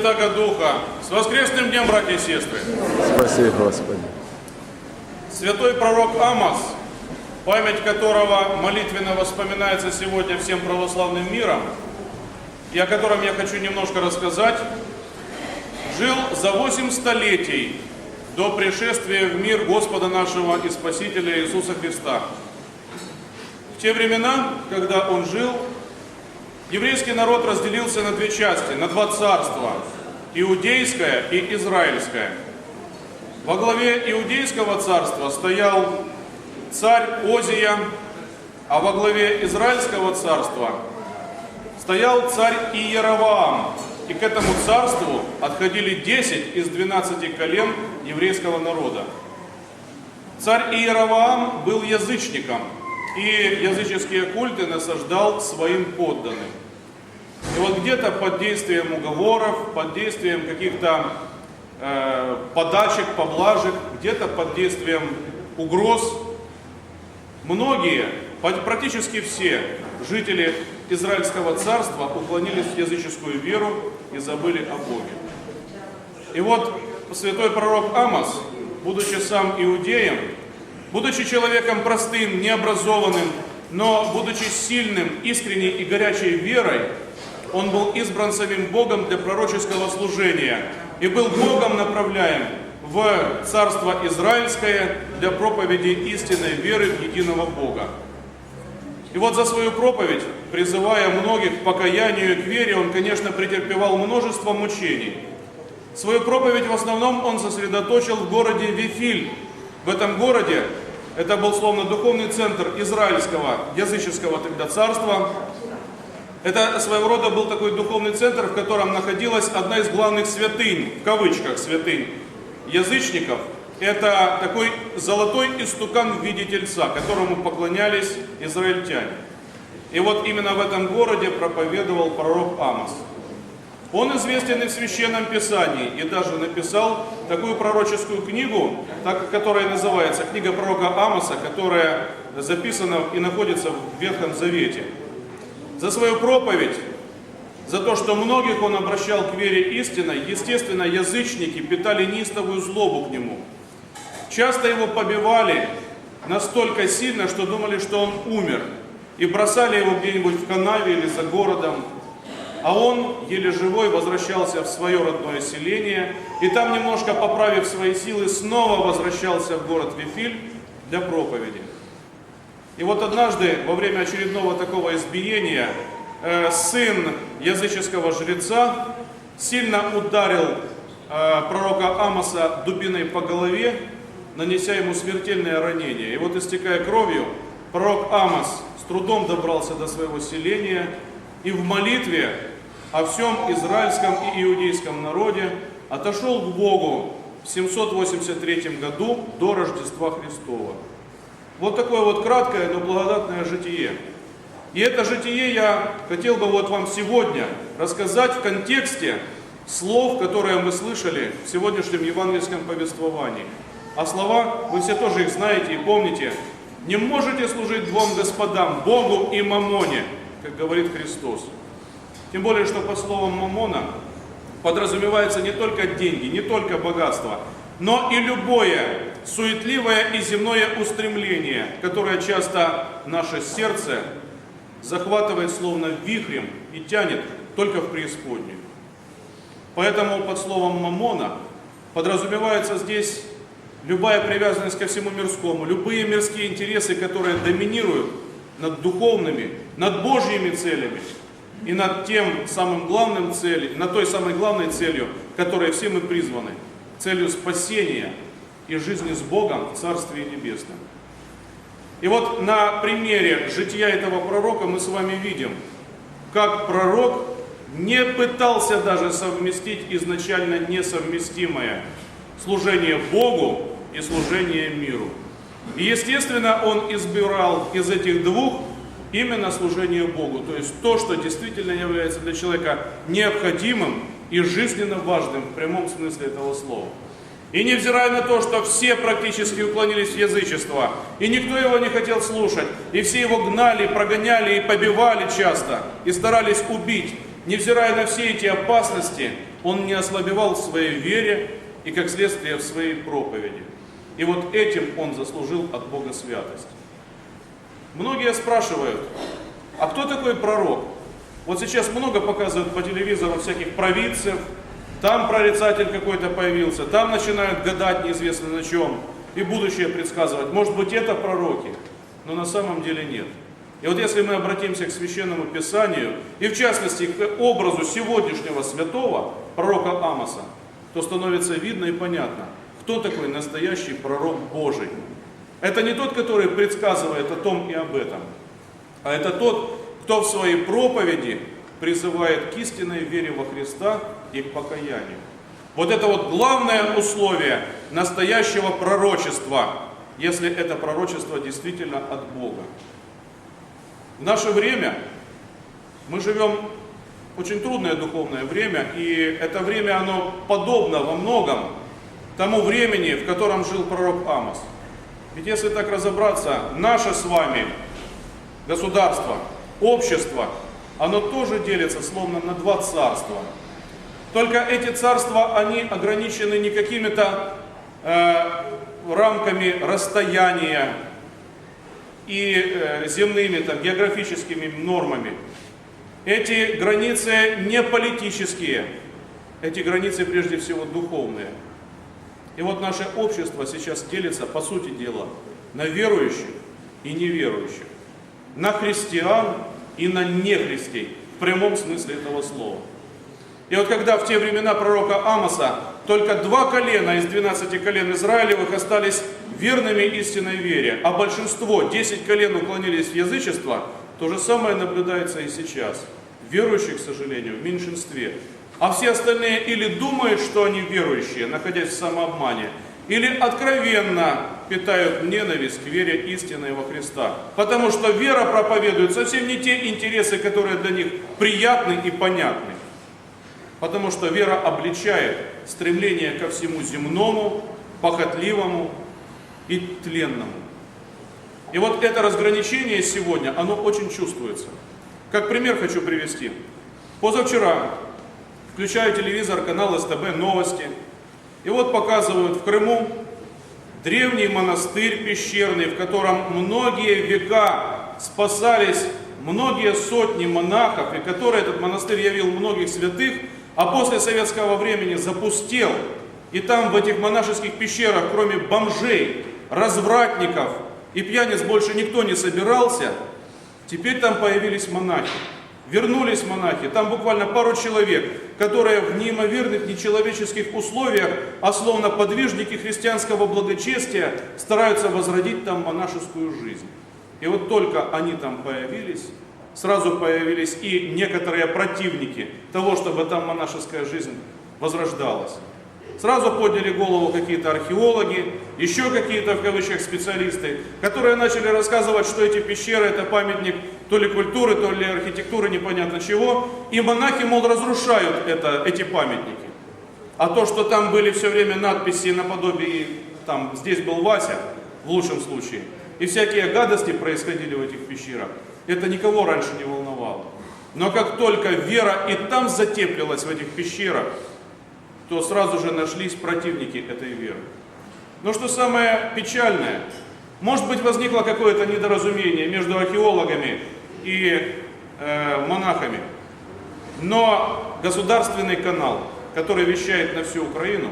Святого Духа. С воскресным днем, братья и сестры. Спаси, Господи. Святой пророк Амос, память которого молитвенно воспоминается сегодня всем православным миром, и о котором я хочу немножко рассказать, жил за 8 столетий до пришествия в мир Господа нашего и Спасителя Иисуса Христа. В те времена, когда он жил, еврейский народ разделился на две части, на два царства – иудейское и израильское. Во главе иудейского царства стоял царь Озия, а во главе израильского царства стоял царь Иераваам. И к этому царству отходили 10 из 12 колен еврейского народа. Царь Иераваам был язычником, и языческие культы насаждал своим подданным. И вот где-то под действием уговоров, под действием каких-то э, подачек, поблажек, где-то под действием угроз, многие, практически все жители Израильского царства уклонились в языческую веру и забыли о Боге. И вот святой пророк Амос, будучи сам иудеем, будучи человеком простым, необразованным, но будучи сильным, искренней и горячей верой, он был избран самим Богом для пророческого служения и был Богом направляем в царство Израильское для проповеди истинной веры в единого Бога. И вот за свою проповедь, призывая многих к покаянию и к вере, он, конечно, претерпевал множество мучений. Свою проповедь в основном он сосредоточил в городе Вифиль. В этом городе, это был словно духовный центр израильского языческого тогда царства, это своего рода был такой духовный центр, в котором находилась одна из главных святынь, в кавычках святынь, язычников. Это такой золотой истукан в виде тельца, которому поклонялись израильтяне. И вот именно в этом городе проповедовал пророк Амос. Он известен и в Священном Писании, и даже написал такую пророческую книгу, которая называется «Книга пророка Амоса», которая записана и находится в Ветхом Завете за свою проповедь, за то, что многих он обращал к вере истинной, естественно, язычники питали неистовую злобу к нему. Часто его побивали настолько сильно, что думали, что он умер, и бросали его где-нибудь в канаве или за городом. А он, еле живой, возвращался в свое родное селение, и там, немножко поправив свои силы, снова возвращался в город Вифиль для проповеди. И вот однажды, во время очередного такого избиения, э, сын языческого жреца сильно ударил э, пророка Амоса дубиной по голове, нанеся ему смертельное ранение. И вот, истекая кровью, пророк Амос с трудом добрался до своего селения и в молитве о всем израильском и иудейском народе отошел к Богу в 783 году до Рождества Христова. Вот такое вот краткое, но благодатное житие. И это житие я хотел бы вот вам сегодня рассказать в контексте слов, которые мы слышали в сегодняшнем евангельском повествовании. А слова, вы все тоже их знаете и помните. Не можете служить двум господам, Богу и Мамоне, как говорит Христос. Тем более, что по словам Мамона подразумевается не только деньги, не только богатство, но и любое суетливое и земное устремление, которое часто наше сердце захватывает словно вихрем и тянет только в преисподнюю. Поэтому под словом «мамона» подразумевается здесь любая привязанность ко всему мирскому, любые мирские интересы, которые доминируют над духовными, над Божьими целями и над тем самым главным целью, над той самой главной целью, которой все мы призваны, целью спасения – и жизни с Богом в Царстве Небесном. И вот на примере жития этого пророка мы с вами видим, как пророк не пытался даже совместить изначально несовместимое служение Богу и служение миру. И естественно он избирал из этих двух именно служение Богу, то есть то, что действительно является для человека необходимым и жизненно важным в прямом смысле этого слова. И невзирая на то, что все практически уклонились в язычество, и никто его не хотел слушать, и все его гнали, прогоняли и побивали часто, и старались убить, невзирая на все эти опасности, он не ослабевал в своей вере и, как следствие, в своей проповеди. И вот этим он заслужил от Бога святость. Многие спрашивают, а кто такой пророк? Вот сейчас много показывают по телевизору всяких провидцев, там прорицатель какой-то появился, там начинают гадать неизвестно на чем, и будущее предсказывать. Может быть, это пророки, но на самом деле нет. И вот если мы обратимся к Священному Писанию, и в частности к образу сегодняшнего святого, пророка Амоса, то становится видно и понятно, кто такой настоящий пророк Божий. Это не тот, который предсказывает о том и об этом, а это тот, кто в своей проповеди призывает к истинной вере во Христа и к покаянию. Вот это вот главное условие настоящего пророчества, если это пророчество действительно от Бога. В наше время мы живем очень трудное духовное время, и это время, оно подобно во многом тому времени, в котором жил пророк Амос. Ведь если так разобраться, наше с вами государство, общество, оно тоже делится словно на два царства. Только эти царства, они ограничены не какими-то э, рамками расстояния и э, земными там, географическими нормами. Эти границы не политические, эти границы прежде всего духовные. И вот наше общество сейчас делится, по сути дела, на верующих и неверующих, на христиан и на нехристей, в прямом смысле этого слова. И вот когда в те времена пророка Амоса только два колена из 12 колен Израилевых остались верными истинной вере, а большинство, 10 колен уклонились в язычество, то же самое наблюдается и сейчас. Верующих, к сожалению, в меньшинстве. А все остальные или думают, что они верующие, находясь в самообмане, или откровенно питают ненависть к вере истинной во Христа. Потому что вера проповедует совсем не те интересы, которые для них приятны и понятны. Потому что вера обличает стремление ко всему земному, похотливому и тленному. И вот это разграничение сегодня, оно очень чувствуется. Как пример хочу привести. Позавчера включаю телевизор, канал СТБ, новости. И вот показывают в Крыму древний монастырь пещерный, в котором многие века спасались многие сотни монахов, и который этот монастырь явил многих святых, а после советского времени запустел. И там в этих монашеских пещерах, кроме бомжей, развратников и пьяниц больше никто не собирался, теперь там появились монахи. Вернулись монахи, там буквально пару человек, которые в неимоверных нечеловеческих условиях, а словно подвижники христианского благочестия, стараются возродить там монашескую жизнь. И вот только они там появились, сразу появились и некоторые противники того, чтобы там монашеская жизнь возрождалась. Сразу подняли голову какие-то археологи, еще какие-то в кавычках специалисты, которые начали рассказывать, что эти пещеры это памятник то ли культуры, то ли архитектуры, непонятно чего. И монахи, мол, разрушают это, эти памятники. А то, что там были все время надписи наподобие, там, здесь был Вася, в лучшем случае, и всякие гадости происходили в этих пещерах, это никого раньше не волновало. Но как только вера и там затеплилась в этих пещерах, то сразу же нашлись противники этой веры. Но что самое печальное, может быть возникло какое-то недоразумение между археологами и э, монахами, но государственный канал, который вещает на всю Украину,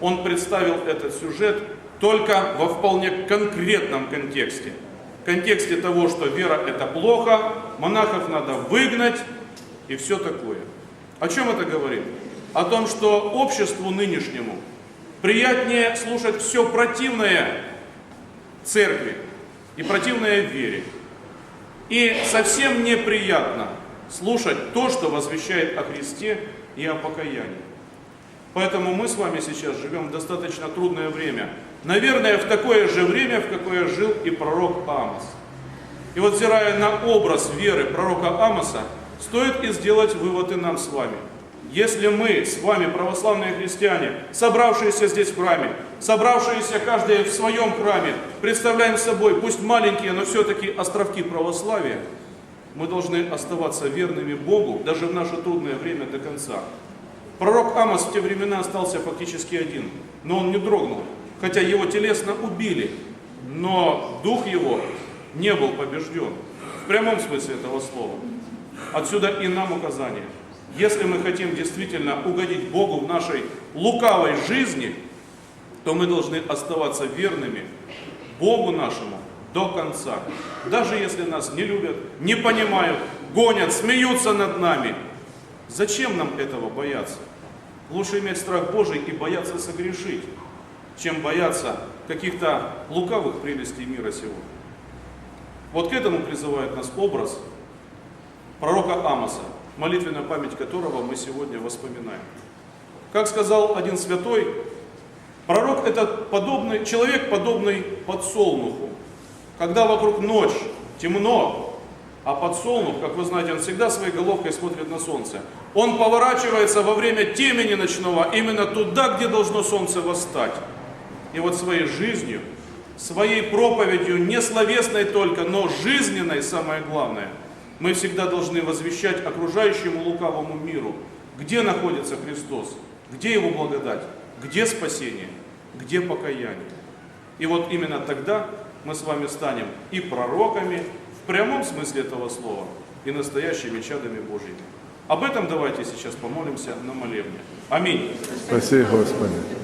он представил этот сюжет только во вполне конкретном контексте – контексте того, что вера это плохо, монахов надо выгнать и все такое. О чем это говорит? О том, что обществу нынешнему приятнее слушать все противное церкви и противное вере. И совсем неприятно слушать то, что возвещает о Христе и о покаянии. Поэтому мы с вами сейчас живем в достаточно трудное время. Наверное, в такое же время, в какое жил и пророк Амос. И вот взирая на образ веры пророка Амоса, стоит и сделать вывод и нам с вами. Если мы с вами, православные христиане, собравшиеся здесь в храме, собравшиеся каждый в своем храме, представляем собой, пусть маленькие, но все-таки островки православия, мы должны оставаться верными Богу даже в наше трудное время до конца. Пророк Амос в те времена остался фактически один, но он не дрогнул, хотя его телесно убили, но дух его не был побежден, в прямом смысле этого слова. Отсюда и нам указание. Если мы хотим действительно угодить Богу в нашей лукавой жизни, то мы должны оставаться верными Богу нашему до конца. Даже если нас не любят, не понимают, гонят, смеются над нами. Зачем нам этого бояться? Лучше иметь страх Божий и бояться согрешить, чем бояться каких-то лукавых прелестей мира сего. Вот к этому призывает нас образ пророка Амоса, молитвенная память которого мы сегодня воспоминаем. Как сказал один святой, пророк это подобный, человек подобный подсолнуху. Когда вокруг ночь, темно, а подсолнух, как вы знаете, он всегда своей головкой смотрит на солнце. Он поворачивается во время темени ночного именно туда, где должно солнце восстать. И вот своей жизнью, своей проповедью, не словесной только, но жизненной, самое главное, мы всегда должны возвещать окружающему лукавому миру, где находится Христос, где Его благодать, где спасение, где покаяние. И вот именно тогда мы с вами станем и пророками, в прямом смысле этого слова, и настоящими чадами Божьими. Об этом давайте сейчас помолимся на молебне. Аминь. Спаси, Господи.